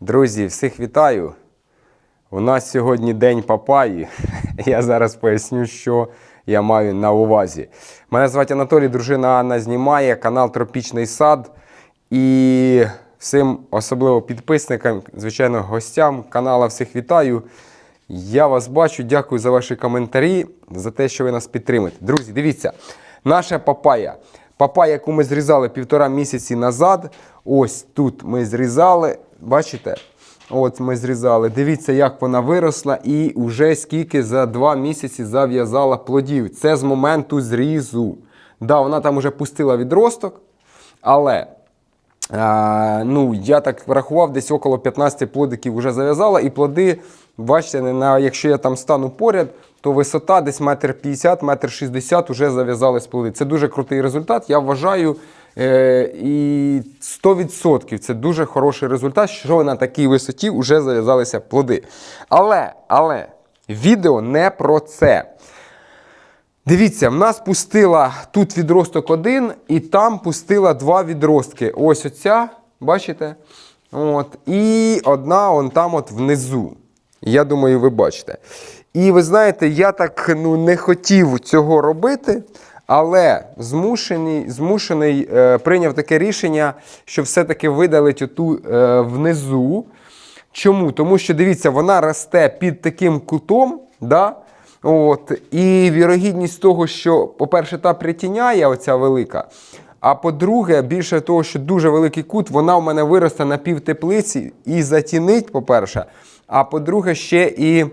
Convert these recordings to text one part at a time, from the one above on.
Друзі, всіх вітаю! У нас сьогодні день папаї. Я зараз поясню, що я маю на увазі. Мене звати Анатолій, дружина Анна знімає канал Тропічний сад. І всім, особливо підписникам, звичайно, гостям канала всіх вітаю. Я вас бачу, дякую за ваші коментарі, за те, що ви нас підтримуєте. Друзі, дивіться, наша папая. Папая, яку ми зрізали півтора місяці назад. Ось тут ми зрізали. Бачите? От ми зрізали. Дивіться, як вона виросла, і вже скільки за два місяці зав'язала плодів. Це з моменту зрізу. Да, вона там вже пустила відросток, але а, ну, я так врахував, десь около 15 плодиків вже зав'язала, і плоди, бачите, на, якщо я там стану поряд, то висота десь метр 50, метр 60 вже зав'язались плоди. Це дуже крутий результат. Я вважаю, і 100% це дуже хороший результат, що на такій висоті вже зав'язалися плоди. Але, але, відео не про це. Дивіться, в нас пустила тут відросток один, і там пустила два відростки. Ось оця, бачите? От, і одна он там от внизу. Я думаю, ви бачите. І ви знаєте, я так ну, не хотів цього робити, але змушений, змушений е, прийняв таке рішення, що все-таки видалить оту е, внизу. Чому? Тому що дивіться, вона росте під таким кутом. Да? От, і вірогідність того, що, по-перше, та притіняє оця велика. А по-друге, більше того, що дуже великий кут, вона в мене виросте на півтеплиці і затінить, по-перше. А по-друге, ще і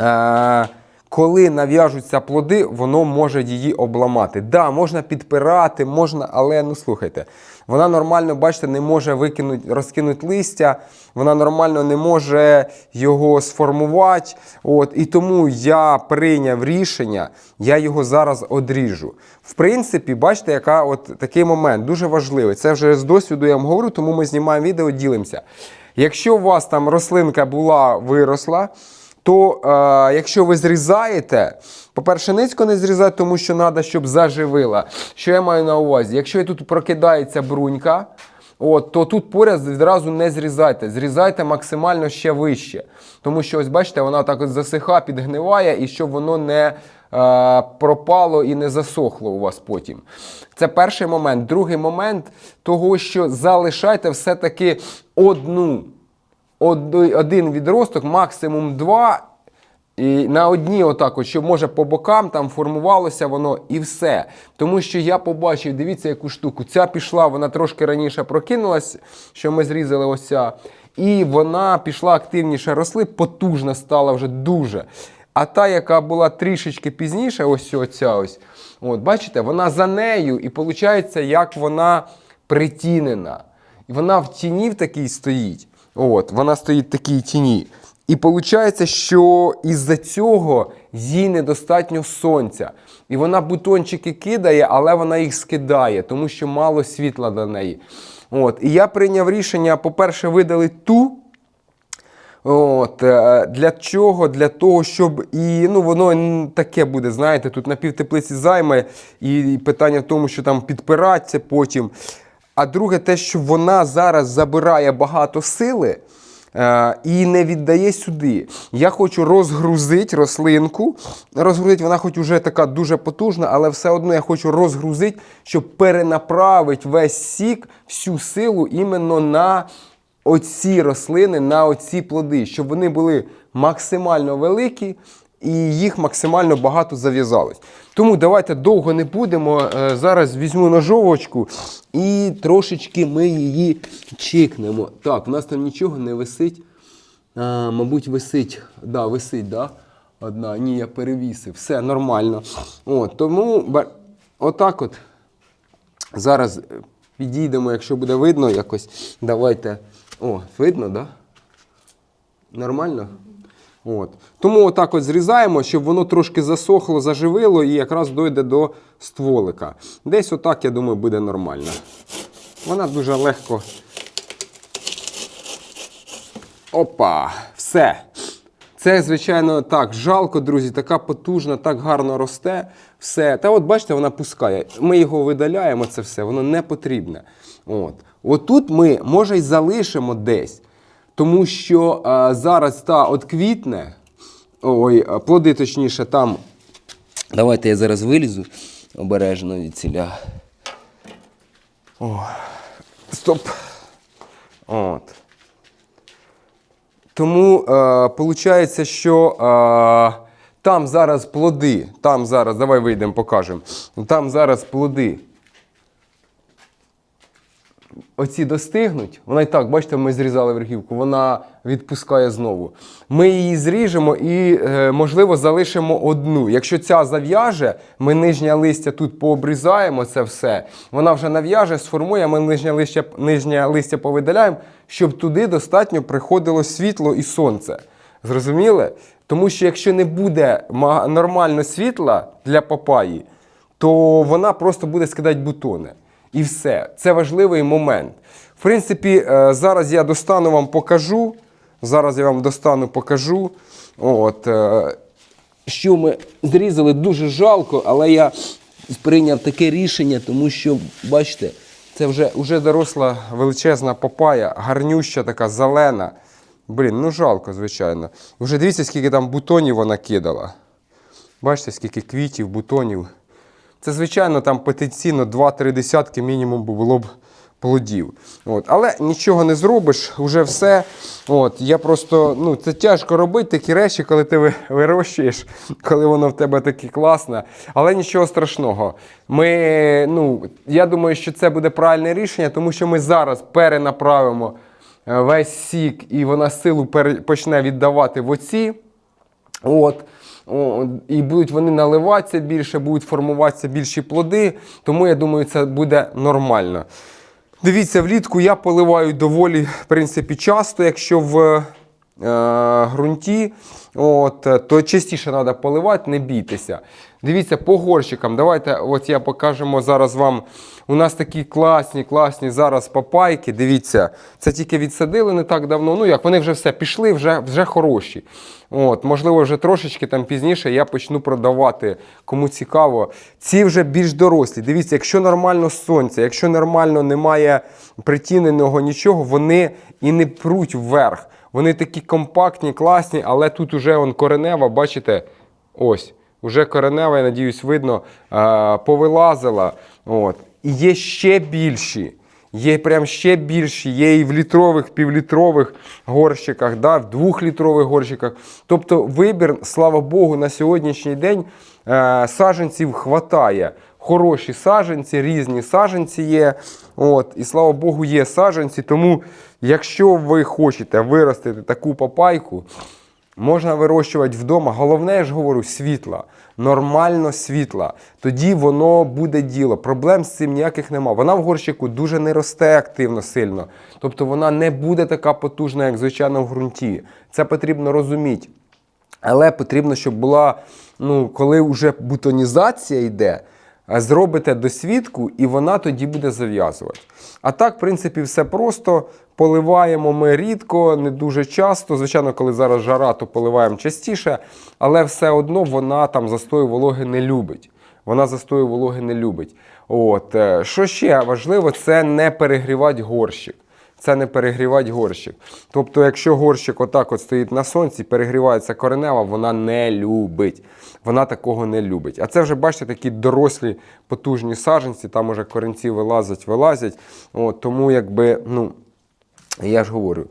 е, коли нав'яжуться плоди, воно може її обламати. Да, можна підпирати, можна, але ну слухайте, вона нормально, бачите, не може викинути, розкинути листя, вона нормально не може його сформувати. От, і тому я прийняв рішення, я його зараз одріжу. В принципі, бачите, яка от такий момент дуже важливий. Це вже з досвіду я вам говорю, тому ми знімаємо відео, ділимося. Якщо у вас там рослинка була виросла, то е, якщо ви зрізаєте, по-перше, низько не зрізати, тому що треба, щоб заживила. Що я маю на увазі? Якщо тут прокидається брунька, от, то тут поряд відразу не зрізайте. Зрізайте максимально ще вище. Тому що, ось бачите, вона так от засиха, підгниває, і щоб воно не е, пропало і не засохло у вас потім. Це перший момент. Другий момент того, що залишайте все-таки одну од- один відросток, максимум два. І на одній отак, от, що може по бокам там формувалося воно і все. Тому що я побачив, дивіться, яку штуку. Ця пішла, вона трошки раніше прокинулась, що ми зрізали ось ця. І вона пішла активніше росли, потужна стала вже дуже. А та, яка була трішечки пізніше, ось оця ось, от, бачите, вона за нею, і виходить, як вона притінена. І вона в тіні в такій стоїть. От, вона стоїть в такій тіні. І виходить, що із-за цього їй недостатньо сонця. І вона бутончики кидає, але вона їх скидає, тому що мало світла до неї. От. І я прийняв рішення, по-перше, видалити ту. От, е, Для чого? Для того, щоб і ну, воно таке буде, знаєте, тут на півтеплиці займе, і питання в тому, що там підпиратися потім. А друге, те, що вона зараз забирає багато сили е, і не віддає сюди. Я хочу розгрузити рослинку. Розгрузити, вона хоч уже така дуже потужна, але все одно я хочу розгрузити, щоб перенаправити весь сік, всю силу іменно на оці рослини, на оці плоди, щоб вони були максимально великі і їх максимально багато зав'язалось. Тому давайте довго не будемо. Е, Зараз візьму ножовочку і трошечки ми її чикнемо. Так, у нас там нічого не висить. А, мабуть, висить. Да, висить, да? Одна. Ні, я перевісив. Все нормально. От, тому отак от. Зараз е, підійдемо, якщо буде видно якось. Давайте. О, видно, так? Да? Нормально? От. Тому отак от зрізаємо, щоб воно трошки засохло, заживило і якраз дойде до стволика. Десь отак, я думаю, буде нормально. Вона дуже легко. Опа! Все. Це, звичайно, так, жалко, друзі, така потужна, так гарно росте. Все. Та от бачите, вона пускає. Ми його видаляємо, це все, воно не потрібне. От. Отут ми, може, й залишимо десь. Тому що е, зараз та от квітне, ой, е, плоди точніше там. Давайте я зараз вилізу обережно від ціля. О, стоп. От. Тому виходить, що е, там зараз плоди, там зараз, давай вийдемо, покажемо. Там зараз плоди. Оці достигнуть, вона і так, бачите, ми зрізали верхівку, вона відпускає знову. Ми її зріжемо і, е, можливо, залишимо одну. Якщо ця зав'яже, ми нижнє листя тут пообрізаємо це все. Вона вже нав'яже, сформує, ми нижнє листя, нижнє листя повидаляємо, щоб туди достатньо приходило світло і сонце. Зрозуміли? Тому що якщо не буде ма- нормально світла для папаї, то вона просто буде скидати бутони. І все. Це важливий момент. В принципі, е, зараз я достану вам покажу. Зараз я вам достану покажу. От, е, що ми зрізали дуже жалко, але я прийняв таке рішення, тому що, бачите, це вже, вже доросла величезна папая, гарнюща така зелена. Блін, ну жалко, звичайно. Вже дивіться, скільки там бутонів вона кидала. Бачите, скільки квітів, бутонів. Це, звичайно, там потенційно 2-3 десятки мінімум було б плодів. От. Але нічого не зробиш, вже все. От. Я просто, ну, Це тяжко робити такі речі, коли ти вирощуєш, коли воно в тебе таке класне. Але нічого страшного. Ми, ну, Я думаю, що це буде правильне рішення, тому що ми зараз перенаправимо е, весь сік, і вона силу почне віддавати в оці. От. І будуть вони наливатися більше, будуть формуватися більші плоди, тому я думаю, це буде нормально. Дивіться, влітку я поливаю доволі в принципі, часто, якщо в ґрунті, от, е, то частіше треба поливати, не бійтеся. Дивіться, по горщикам. Давайте от я покажемо зараз вам. У нас такі класні, класні зараз папайки. Дивіться, це тільки відсадили не так давно. Ну як, вони вже все пішли, вже, вже хороші. От, можливо, вже трошечки там пізніше я почну продавати, кому цікаво. Ці вже більш дорослі. Дивіться, якщо нормально сонце, якщо нормально немає притіненого нічого, вони і не пруть вверх. Вони такі компактні, класні, але тут уже он коренева, бачите, ось. Уже коренева, я надіюсь, видно, е, повилазила. От. І є ще більші. Є прям ще більші, є і в літрових, півлітрових горщиках, да, в двохлітрових горщиках. Тобто вибір, слава Богу, на сьогоднішній день е, саджанців хватає. Хороші саджанці, різні саджанці є. От, і слава Богу, є саджанці. Тому, якщо ви хочете виростити таку папайку, Можна вирощувати вдома. Головне, я ж говорю, світла. Нормально світла. Тоді воно буде діло. Проблем з цим ніяких нема. Вона в горщику дуже не росте активно сильно. Тобто вона не буде така потужна, як звичайно в ґрунті. Це потрібно розуміти. Але потрібно, щоб була, ну, коли вже бутонізація йде, зробите досвідку, і вона тоді буде зав'язувати. А так, в принципі, все просто. Поливаємо ми рідко, не дуже часто. Звичайно, коли зараз жара, то поливаємо частіше, але все одно вона там застою вологи не любить. Вона застою вологи не любить. От. е, Що ще важливо, це не перегрівати горщик. Це не перегрівати горщик. Тобто, якщо горщик отак от стоїть на сонці, перегрівається коренева, вона не любить. Вона такого не любить. А це вже, бачите, такі дорослі потужні саженці, там уже коренці вилазять, вилазять. От, тому, якби, ну, я ж говорю.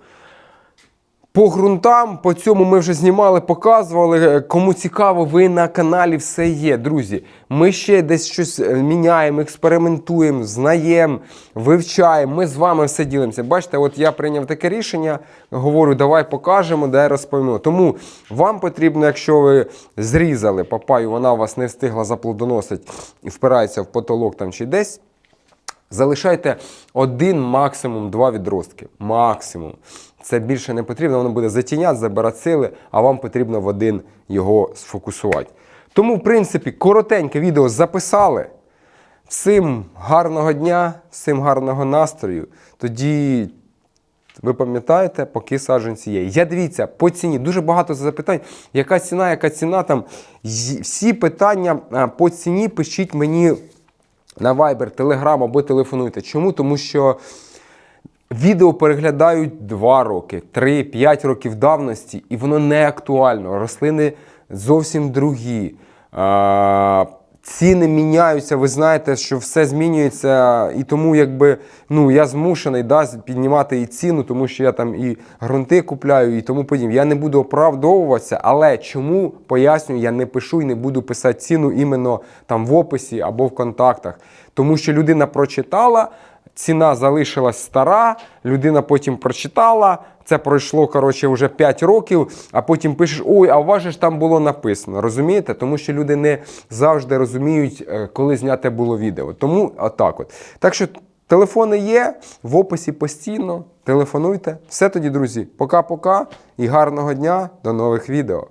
По ґрунтам, по цьому ми вже знімали, показували. Е, Кому цікаво, ви на каналі все є, друзі. Ми ще десь щось е, міняємо, експериментуємо, знаємо, вивчаємо. Ми з вами все ділимося. Бачите, от я прийняв таке рішення, говорю, давай покажемо, дай розповімо. Тому вам потрібно, якщо ви зрізали папаю, вона вас не встигла заплодоносити і впирається в потолок там чи десь. Залишайте один, максимум два відростки. Максимум. Це більше не потрібно, воно буде затіняти, забирати сили, а вам потрібно в один його сфокусувати. Тому, в принципі, коротеньке відео записали. Всім гарного дня, всім гарного настрою. Тоді ви пам'ятаєте, поки саджанці є. Я дивіться, по ціні дуже багато запитань. Яка ціна, яка ціна там? Всі питання по ціні пишіть мені на Viber, Telegram або телефонуйте. Чому? Тому що Відео переглядають 2 роки, 3, 5 років давності, і воно не актуально. Рослини зовсім другі. Ціни міняються, ви знаєте, що все змінюється, і тому якби ну я змушений да, піднімати і ціну, тому що я там і грунти купляю, і тому подібне. Я не буду оправдовуватися, але чому пояснюю, я не пишу і не буду писати ціну іменно там в описі або в контактах. Тому що людина прочитала. Ціна залишилась стара, людина потім прочитала. Це пройшло коротше вже 5 років, а потім пишеш: ой, а у вас ж там було написано. Розумієте? Тому що люди не завжди розуміють, е, коли зняте було відео. Тому отак от. Так що телефони є в описі постійно. Телефонуйте. Все тоді, друзі. Пока-пока і гарного дня. До нових відео.